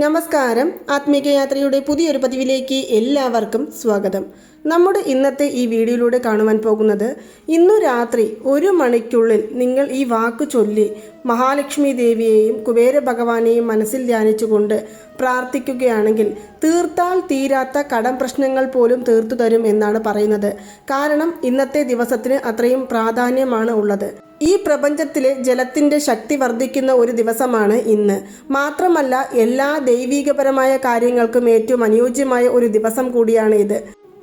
നമസ്കാരം. ആത്മീകയാത്രയുടെ പുതിയൊരു പതിവിലേക്ക് എല്ലാവർക്കും സ്വാഗതം. നമ്മുടെ ഇന്നത്തെ ഈ വീഡിയോയിലൂടെ കാണുവാൻ പോകുന്നത് ഇന്നു രാത്രി ഒരു മണിക്കുള്ളിൽ നിങ്ങൾ ഈ വാക്ക് ചൊല്ലി മഹാലക്ഷ്മി ദേവിയെയും കുബേര ഭഗവാനെയും മനസ്സിൽ ധ്യാനിച്ചുകൊണ്ട് പ്രാർത്ഥിക്കുകയാണെങ്കിൽ തീർത്താൽ തീരാത്ത കടം പ്രശ്നങ്ങൾ പോലും തീർത്തു തരും എന്നാണ് പറയുന്നത്. കാരണം ഇന്നത്തെ ദിവസത്തിന് അത്രയും പ്രാധാന്യമാണ് ഉള്ളത്. ഈ പ്രപഞ്ചത്തിലെ ജലത്തിന്റെ ശക്തി വർദ്ധിക്കുന്ന ഒരു ദിവസമാണ് ഇന്ന്. മാത്രമല്ല എല്ലാ ദൈവീകപരമായ കാര്യങ്ങൾക്കും ഏറ്റവും അനുയോജ്യമായ ഒരു ദിവസം കൂടിയാണ് ഇത്.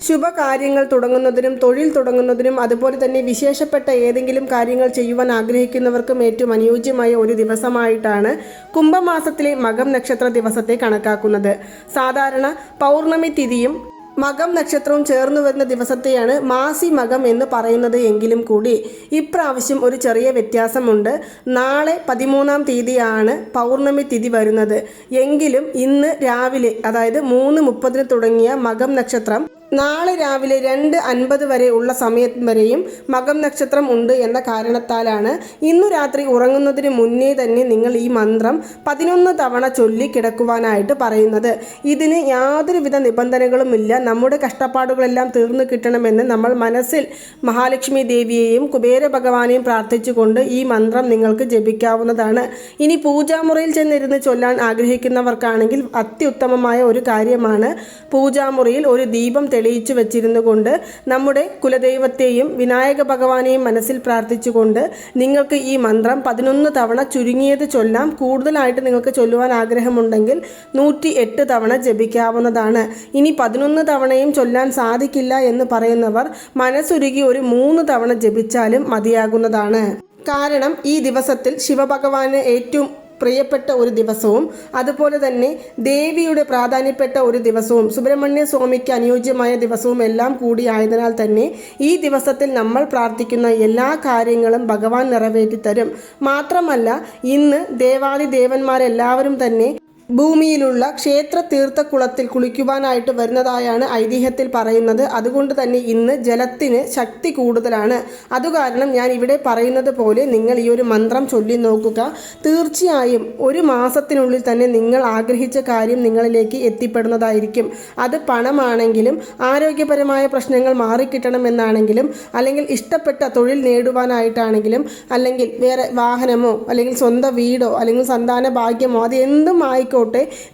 ശുഭകാര്യങ്ങൾ തുടങ്ങുന്നതിനും തൊഴിൽ തുടങ്ങുന്നതിനും അതുപോലെ തന്നെ വിശേഷപ്പെട്ട ഏതെങ്കിലും കാര്യങ്ങൾ ചെയ്യുവാൻ ആഗ്രഹിക്കുന്നവർക്കും ഏറ്റവും അനുയോജ്യമായ ഒരു ദിവസമായിട്ടാണ് കുംഭമാസത്തിലെ മകം നക്ഷത്ര ദിവസത്തെ കണക്കാക്കുന്നത്. സാധാരണ പൗർണമി തിഥിയും മകം നക്ഷത്രവും ചേർന്നു വരുന്ന ദിവസത്തെയാണ് മാസി മകം എന്ന് പറയുന്നത് എങ്കിലും കൂടി ഇപ്രാവശ്യം ഒരു ചെറിയ വ്യത്യാസമുണ്ട്. നാളെ പതിമൂന്നാം തീയതിയാണ് പൗർണമി തിഥി വരുന്നത്. എങ്കിലും ഇന്ന് രാവിലെ അതായത് മൂന്ന് മുപ്പതിന് തുടങ്ങിയ മകം നക്ഷത്രം നാളെ രാവിലെ രണ്ട് അൻപത് വരെ ഉള്ള സമയം വരെയും മകം നക്ഷത്രം ഉണ്ട് എന്ന കാരണത്താലാണ് ഇന്നു രാത്രി ഉറങ്ങുന്നതിന് മുന്നേ തന്നെ നിങ്ങൾ ഈ മന്ത്രം പതിനൊന്ന് തവണ ചൊല്ലി കിടക്കുവാനായിട്ട് പറയുന്നത്. ഇതിന് യാതൊരുവിധ നിബന്ധനകളുമില്ല. നമ്മുടെ കഷ്ടപ്പാടുകളെല്ലാം തീർന്നു കിട്ടണമെന്ന് നമ്മൾ മനസ്സിൽ മഹാലക്ഷ്മി ദേവിയെയും കുബേര ഭഗവാനെയും പ്രാർത്ഥിച്ചുകൊണ്ട് ഈ മന്ത്രം നിങ്ങൾക്ക് ജപിക്കാവുന്നതാണ്. ഇനി പൂജാമുറിയിൽ ചെന്നിരുന്ന് ചൊല്ലാൻ ആഗ്രഹിക്കുന്നവർക്കാണെങ്കിൽ അത്യുത്തമമായ ഒരു കാര്യമാണ് പൂജാമുറിയിൽ ഒരു ദീപം തെളിയിച്ചു വച്ചിരുന്നു കൊണ്ട് നമ്മുടെ കുലദൈവത്തെയും വിനായക ഭഗവാനെയും മനസ്സിൽ പ്രാർത്ഥിച്ചുകൊണ്ട് നിങ്ങൾക്ക് ഈ മന്ത്രം പതിനൊന്ന് തവണ ചുരുങ്ങിയത് ചൊല്ലാം കൂടുതലായിട്ട് നിങ്ങൾക്ക് ചൊല്ലുവാൻ ആഗ്രഹമുണ്ടെങ്കിൽ നൂറ്റി എട്ട് തവണ ജപിക്കാവുന്നതാണ്. ഇനി പതിനൊന്ന് തവണയും ചൊല്ലാൻ സാധിക്കില്ല എന്ന് പറയുന്നവർ മനസ്സുരുകി ഒരു മൂന്ന് തവണ ജപിച്ചാലും മതിയാകുന്നതാണ്. കാരണം ഈ ദിവസത്തിൽ ശിവഭഗവാന് ഏറ്റവും പ്രിയപ്പെട്ട ഒരു ദിവസവും അതുപോലെ തന്നെ ദേവിയുടെ പ്രാധാന്യപ്പെട്ട ഒരു ദിവസവും സുബ്രഹ്മണ്യ സ്വാമിക്ക് അനുയോജ്യമായ ദിവസവും എല്ലാം കൂടി ആയതിനാൽ തന്നെ ഈ ദിവസത്തിൽ നമ്മൾ പ്രാർത്ഥിക്കുന്ന എല്ലാ കാര്യങ്ങളും ഭഗവാൻ നിറവേറ്റി തരും മാത്രമല്ല ഇന്ന് ദേവാദി ദേവന്മാരെല്ലാവരും തന്നെ ഭൂമിയിലുള്ള ക്ഷേത്ര തീർത്ഥക്കുളത്തിൽ കുളിക്കുവാനായിട്ട് വരുന്നതായാണ് ഐതിഹ്യത്തിൽ പറയുന്നത്. അതുകൊണ്ട് തന്നെ ഇന്ന് ജലത്തിന് ശക്തി കൂടുതലാണ്. അതുകാരണം ഞാൻ ഇവിടെ പറയുന്നത് പോലെ നിങ്ങൾ ഈ ഒരു മന്ത്രം ചൊല്ലി നോക്കുക. തീർച്ചയായും ഒരു മാസത്തിനുള്ളിൽ തന്നെ നിങ്ങൾ ആഗ്രഹിച്ച കാര്യം നിങ്ങളിലേക്ക് എത്തിപ്പെടുന്നതായിരിക്കും. അത് പണമാണെങ്കിലും ആരോഗ്യപരമായ പ്രശ്നങ്ങൾ മാറിക്കിട്ടണമെന്നാണെങ്കിലും അല്ലെങ്കിൽ ഇഷ്ടപ്പെട്ട തൊഴിൽ നേടുവാനായിട്ടാണെങ്കിലും അല്ലെങ്കിൽ വേറെ വാഹനമോ അല്ലെങ്കിൽ സ്വന്തം വീടോ അല്ലെങ്കിൽ സന്താന ഭാഗ്യമോ അത് എന്തും ആയിക്കോട്ടെ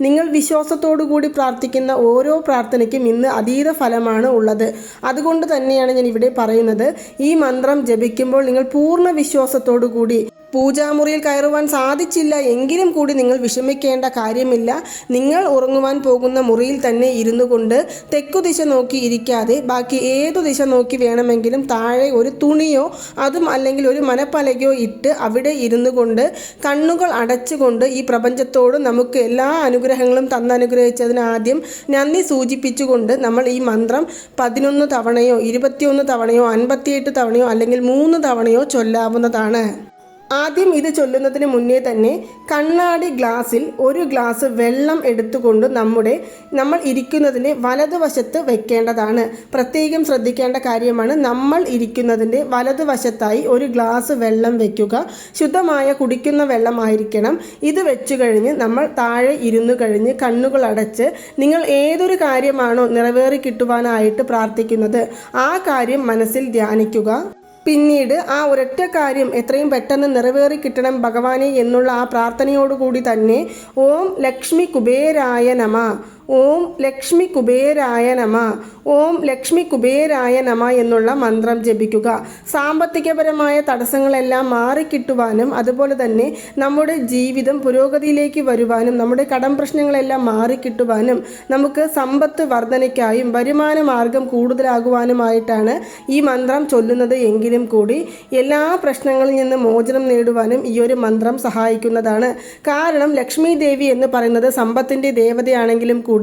നിങ്ങൾ വിശ്വാസത്തോടു കൂടി പ്രാർത്ഥിക്കുന്ന ഓരോ പ്രാർത്ഥനയ്ക്കും ഇന്ന് അതീത ഫലമാണ് ഉള്ളത്. അതുകൊണ്ട് തന്നെയാണ് ഞാൻ ഇവിടെ പറയുന്നത്. ഈ മന്ത്രം ജപിക്കുമ്പോൾ നിങ്ങൾ പൂർണ വിശ്വാസത്തോടു കൂടി പൂജാമുറിയിൽ കയറുവാൻ സാധിച്ചില്ല. എങ്കിലും കൂടി നിങ്ങൾ വിഷമിക്കേണ്ട കാര്യമില്ല. നിങ്ങൾ ഉറങ്ങുവാൻ പോകുന്ന മുറിയിൽ തന്നെ ഇരുന്നു കൊണ്ട് തെക്കു ദിശ നോക്കി ഇരിക്കാതെ ബാക്കി ഏതു ദിശ നോക്കി വേണമെങ്കിലും താഴെ ഒരു തുണിയോ അതും അല്ലെങ്കിൽ ഒരു മനപ്പലകയോ ഇട്ട് അവിടെ ഇരുന്നു കൊണ്ട് കണ്ണുകൾ അടച്ചുകൊണ്ട് ഈ പ്രപഞ്ചത്തോട് നമുക്ക് എല്ലാ അനുഗ്രഹങ്ങളും തന്നനുഗ്രഹിച്ചതിന് ആദ്യം നന്ദി സൂചിപ്പിച്ചുകൊണ്ട് നമ്മൾ ഈ മന്ത്രം പതിനൊന്ന് തവണയോ ഇരുപത്തിയൊന്ന് തവണയോ അൻപത്തിയെട്ട് തവണയോ അല്ലെങ്കിൽ മൂന്ന് തവണയോ ചൊല്ലാവുന്നതാണ്. ആദ്യം ഇത് ചൊല്ലുന്നതിന് മുന്നേ തന്നെ കണ്ണാടി ഗ്ലാസ്സിൽ ഒരു ഗ്ലാസ് വെള്ളം എടുത്തുകൊണ്ട് നമ്മുടെ നമ്മൾ ഇരിക്കുന്നതിന്റെ വലതുവശത്ത് വെക്കേണ്ടതാണ്. പ്രത്യേകം ശ്രദ്ധിക്കേണ്ട കാര്യമാണ് നമ്മൾ ഇരിക്കുന്നതിന്റെ വലതുവശത്തായി ഒരു ഗ്ലാസ് വെള്ളം വെക്കുക. ശുദ്ധമായ കുടിക്കുന്ന വെള്ളമായിരിക്കണം. ഇത് വെച്ചു കഴിഞ്ഞ് നമ്മൾ താഴെ ഇരുന്നു കഴിഞ്ഞ് കണ്ണുകൾ അടച്ച് നിങ്ങൾ ഏതൊരു കാര്യമാണോ നിറവേറി കിട്ടുവാനായിട്ട് പ്രാർത്ഥിക്കുന്നത്. ആ കാര്യം മനസ്സിൽ ധ്യാനിക്കുക. പിന്നീട് ആ ഒരൊറ്റ കാര്യം എത്രയും പെട്ടെന്ന് നിറവേറി കിട്ടണം ഭഗവാനെ എന്നുള്ള ആ പ്രാർത്ഥനയോടുകൂടി തന്നെ ഓം ലക്ഷ്മി കുബേരായ നമ. ഓം ലക്ഷ്മി കുബേരായ നമ. ഓം ലക്ഷ്മി കുബേരായ നമ എന്നുള്ള മന്ത്രം ജപിക്കുക. സാമ്പത്തികപരമായ തടസ്സങ്ങളെല്ലാം മാറിക്കിട്ടുവാനും അതുപോലെ തന്നെ നമ്മുടെ ജീവിതം പുരോഗതിയിലേക്ക് വരുവാനും നമ്മുടെ കടം പ്രശ്നങ്ങളെല്ലാം മാറിക്കിട്ടുവാനും നമുക്ക് സമ്പത്ത് വർധനയ്ക്കായും വരുമാന മാർഗം കൂടുതലാകുവാനുമായിട്ടാണ് ഈ മന്ത്രം ചൊല്ലുന്നത് എങ്കിലും കൂടി എല്ലാ പ്രശ്നങ്ങളിൽ നിന്ന് മോചനം നേടുവാനും ഈ ഒരു മന്ത്രം സഹായിക്കുന്നതാണ്. കാരണം ലക്ഷ്മി ദേവി എന്ന് പറയുന്നത് സമ്പത്തിന്റെ ദേവതയാണെങ്കിലും കൂടി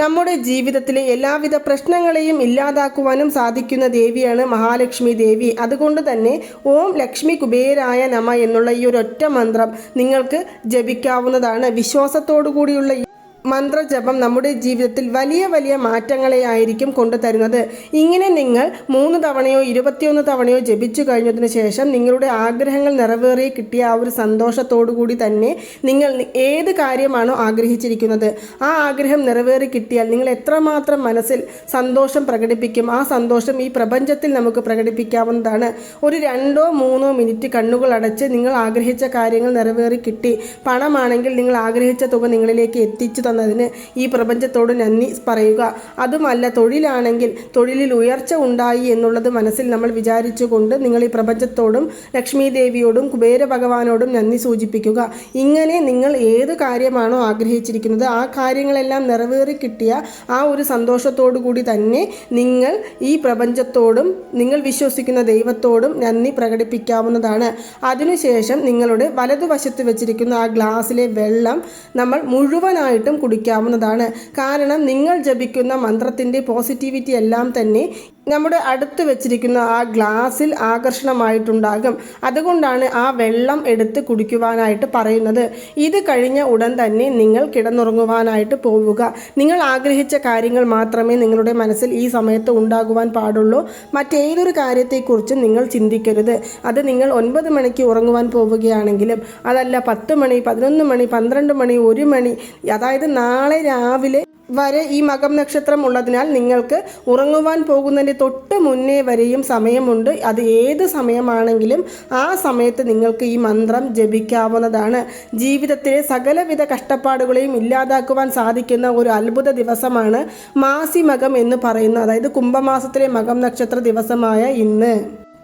നമ്മുടെ ജീവിതത്തിലെ എല്ലാവിധ പ്രശ്നങ്ങളെയും ഇല്ലാതാക്കുവാനും സാധിക്കുന്ന ദേവിയാണ് മഹാലക്ഷ്മി ദേവി. അതുകൊണ്ട് തന്നെ ഓം ലക്ഷ്മി കുബേരായ നമ എന്നുള്ള ഈ ഒരു ഒറ്റ മന്ത്രം നിങ്ങൾക്ക് ജപിക്കാവുന്നതാണ്. വിശ്വാസത്തോടു കൂടിയുള്ള മന്ത്രജപം നമ്മുടെ ജീവിതത്തിൽ വലിയ വലിയ മാറ്റങ്ങളെ ആയിരിക്കും കൊണ്ടുതരുന്നത്. ഇങ്ങനെ നിങ്ങൾ മൂന്ന് തവണയോ ഇരുപത്തിയൊന്ന് തവണയോ ജപിച്ചു കഴിഞ്ഞതിന് ശേഷം നിങ്ങളുടെ ആഗ്രഹങ്ങൾ നിറവേറി കിട്ടിയ ആ ഒരു സന്തോഷത്തോടു കൂടി തന്നെ നിങ്ങൾ ഏത് കാര്യമാണോ ആഗ്രഹിച്ചിരിക്കുന്നത്. ആ ആഗ്രഹം നിറവേറി കിട്ടിയാൽ നിങ്ങൾ എത്രമാത്രം മനസ്സിൽ സന്തോഷം പ്രകടിപ്പിക്കും. ആ സന്തോഷം ഈ പ്രപഞ്ചത്തിൽ നമുക്ക് പ്രകടിപ്പിക്കാവുന്നതാണ്. ഒരു രണ്ടോ മൂന്നോ മിനിറ്റ് കണ്ണുകൾ അടച്ച് നിങ്ങൾ ആഗ്രഹിച്ച കാര്യങ്ങൾ നിറവേറി കിട്ടി. പണമാണെങ്കിൽ നിങ്ങൾ ആഗ്രഹിച്ച തുക നിങ്ങളിലേക്ക് എത്തിച്ചു തന്നതിന് ഈ പ്രപഞ്ചത്തോട് നന്ദി പറയുക. അതുമല്ല തൊഴിലാണെങ്കിൽ തൊഴിലിൽ ഉയർച്ച ഉണ്ടായി എന്നുള്ളത് മനസ്സിൽ നമ്മൾ വിചാരിച്ചുകൊണ്ട് നിങ്ങൾ ഈ പ്രപഞ്ചത്തോടും ലക്ഷ്മി ദേവിയോടും കുബേര ഭഗവാനോടും നന്ദി സൂചിപ്പിക്കുക. ഇങ്ങനെ നിങ്ങൾ ഏത് കാര്യമാണോ ആഗ്രഹിച്ചിരിക്കുന്നത് ആ കാര്യങ്ങളെല്ലാം നിറവേറി കിട്ടിയ ആ ഒരു സന്തോഷത്തോടു കൂടി തന്നെ നിങ്ങൾ ഈ പ്രപഞ്ചത്തോടും നിങ്ങൾ വിശ്വസിക്കുന്ന ദൈവത്തോടും നന്ദി പ്രകടിപ്പിക്കാവുന്നതാണ്. അതിനുശേഷം നിങ്ങളുടെ വലതുവശത്ത് വെച്ചിരിക്കുന്ന ആ ഗ്ലാസ്സിലെ വെള്ളം നമ്മൾ മുഴുവനായിട്ടും കുടിക്കാവുന്നതാണ്. കാരണം നിങ്ങൾ ജപിക്കുന്ന മന്ത്രത്തിന്റെ പോസിറ്റിവിറ്റി എല്ലാം തന്നെ നമ്മുടെ അടുത്ത് വെച്ചിരിക്കുന്ന ആ ഗ്ലാസ്സിൽ ആകർഷണമായിട്ടുണ്ടാകും. അതുകൊണ്ടാണ് ആ വെള്ളം എടുത്ത് കുടിക്കുവാനായിട്ട് പറയുന്നത്. ഇത് കഴിഞ്ഞ ഉടൻ തന്നെ നിങ്ങൾ കിടന്നുറങ്ങുവാനായിട്ട് പോവുക. നിങ്ങൾ ആഗ്രഹിച്ച കാര്യങ്ങൾ മാത്രമേ നിങ്ങളുടെ മനസ്സിൽ ഈ സമയത്ത് ഉണ്ടാകുവാൻ പാടുള്ളൂ. മറ്റേതൊരു കാര്യത്തെക്കുറിച്ചും നിങ്ങൾ ചിന്തിക്കരുത്. അത് നിങ്ങൾ ഒൻപത് മണിക്ക് ഉറങ്ങുവാൻ പോവുകയാണെങ്കിലും അതല്ല പത്ത് മണി പതിനൊന്ന് മണി പന്ത്രണ്ട് മണി ഒരു മണി അതായത് നാളെ രാവിലെ വരെ ഈ മകം നക്ഷത്രം ഉള്ളതിനാൽ നിങ്ങൾക്ക് ഉറങ്ങുവാൻ പോകുന്നതിന്റെ തൊട്ട് മുന്നേ വരെയും സമയമുണ്ട്. അത് ഏത് സമയമാണെങ്കിലും ആ സമയത്ത് നിങ്ങൾക്ക് ഈ മന്ത്രം ജപിക്കാവുന്നതാണ്. ജീവിതത്തിലെ സകലവിധ കഷ്ടപ്പാടുകളെയും ഇല്ലാതാക്കുവാൻ സാധിക്കുന്ന ഒരു അത്ഭുത ദിവസമാണ് മാസി മകം എന്ന് പറയുന്ന അതായത് കുംഭമാസത്തിലെ മകം നക്ഷത്ര ദിവസമായ ഇന്ന്.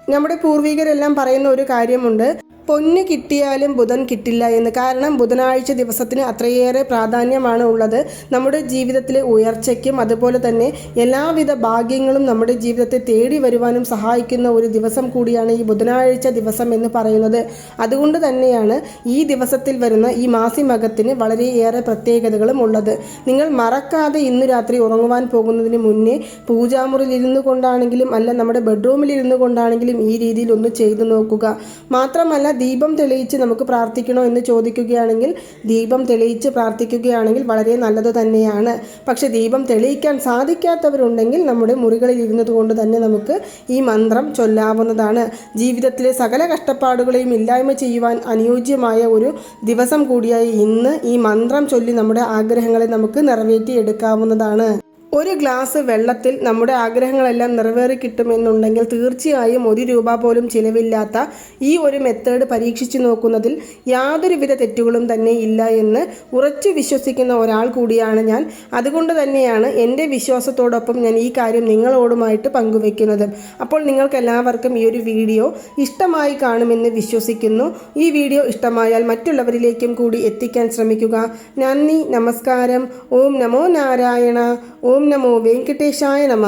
നമ്മുടെ പൂർവികരെല്ലാം പറയുന്ന ഒരു കാര്യമുണ്ട്. പൊന്ന് കിട്ടിയാലും ബുധൻ കിട്ടില്ല എന്ന്. കാരണം ബുധനാഴ്ച ദിവസത്തിന് അത്രയേറെ പ്രാധാന്യമാണ് ഉള്ളത് നമ്മുടെ ജീവിതത്തിലെ ഉയർച്ചയ്ക്കും അതുപോലെ തന്നെ എല്ലാവിധ ഭാഗ്യങ്ങളും നമ്മുടെ ജീവിതത്തെ തേടി വരുവാനും സഹായിക്കുന്ന ഒരു ദിവസം കൂടിയാണ് ഈ ബുധനാഴ്ച ദിവസം എന്ന് പറയുന്നത്. അതുകൊണ്ട് തന്നെയാണ് ഈ ദിവസത്തിൽ വരുന്ന ഈ മാസിമകത്തിന് വളരെയേറെ പ്രത്യേകതകളും ഉള്ളത്. നിങ്ങൾ മറക്കാതെ ഇന്ന് രാത്രി ഉറങ്ങുവാൻ പോകുന്നതിന് മുന്നേ പൂജാമുറിയിൽ ഇരുന്നു കൊണ്ടാണെങ്കിലും അല്ല നമ്മുടെ ബെഡ്റൂമിൽ ഇരുന്നു കൊണ്ടാണെങ്കിലും ഈ രീതിയിൽ ഒന്ന് ചെയ്തു നോക്കുക. മാത്രമല്ല ദീപം തെളിയിച്ച് നമുക്ക് പ്രാർത്ഥിക്കണോ എന്ന് ചോദിക്കുകയാണെങ്കിൽ ദീപം തെളിയിച്ച് പ്രാർത്ഥിക്കുകയാണെങ്കിൽ വളരെ നല്ലത് തന്നെയാണ്. പക്ഷെ ദീപം തെളിയിക്കാൻ സാധിക്കാത്തവരുണ്ടെങ്കിൽ നമ്മുടെ മുറികളിൽ ഇരുന്നത് കൊണ്ട് തന്നെ നമുക്ക് ഈ മന്ത്രം ചൊല്ലാവുന്നതാണ്. ജീവിതത്തിലെ സകല കഷ്ടപ്പാടുകളെയും ഇല്ലായ്മ ചെയ്യുവാൻ അനുയോജ്യമായ ഒരു ദിവസം കൂടിയായി ഇന്ന് ഈ മന്ത്രം ചൊല്ലി നമ്മുടെ ആഗ്രഹങ്ങളെ നമുക്ക് നിറവേറ്റിയെടുക്കാവുന്നതാണ്. ഒരു ഗ്ലാസ് വെള്ളത്തിൽ നമ്മുടെ ആഗ്രഹങ്ങളെല്ലാം നിറവേറി കിട്ടുമെന്നുണ്ടെങ്കിൽ തീർച്ചയായും ഒരു രൂപ പോലും ചിലവില്ലാത്ത ഈ ഒരു മെത്തേഡ് പരീക്ഷിച്ചു നോക്കുന്നതിൽ യാതൊരുവിധ തെറ്റുകളും തന്നെ ഇല്ല എന്ന് ഉറച്ചു വിശ്വസിക്കുന്ന ഒരാൾ കൂടിയാണ് ഞാൻ. അതുകൊണ്ട് തന്നെയാണ് എന്റെ വിശ്വാസത്തോടൊപ്പം ഞാൻ ഈ കാര്യം നിങ്ങളോടുമായിട്ട് പങ്കുവെക്കുന്നത്. അപ്പോൾ നിങ്ങൾക്ക് എല്ലാവർക്കും ഈ ഒരു വീഡിയോ ഇഷ്ടമായി കാണുമെന്ന് വിശ്വസിക്കുന്നു. ഈ വീഡിയോ ഇഷ്ടമായാൽ മറ്റുള്ളവരിലേക്കും കൂടി എത്തിക്കാൻ ശ്രമിക്കുക. നന്ദി നമസ്കാരം. ഓം നമോ നാരായണ. ഓം നമോ വെങ്കടേശായ നമ.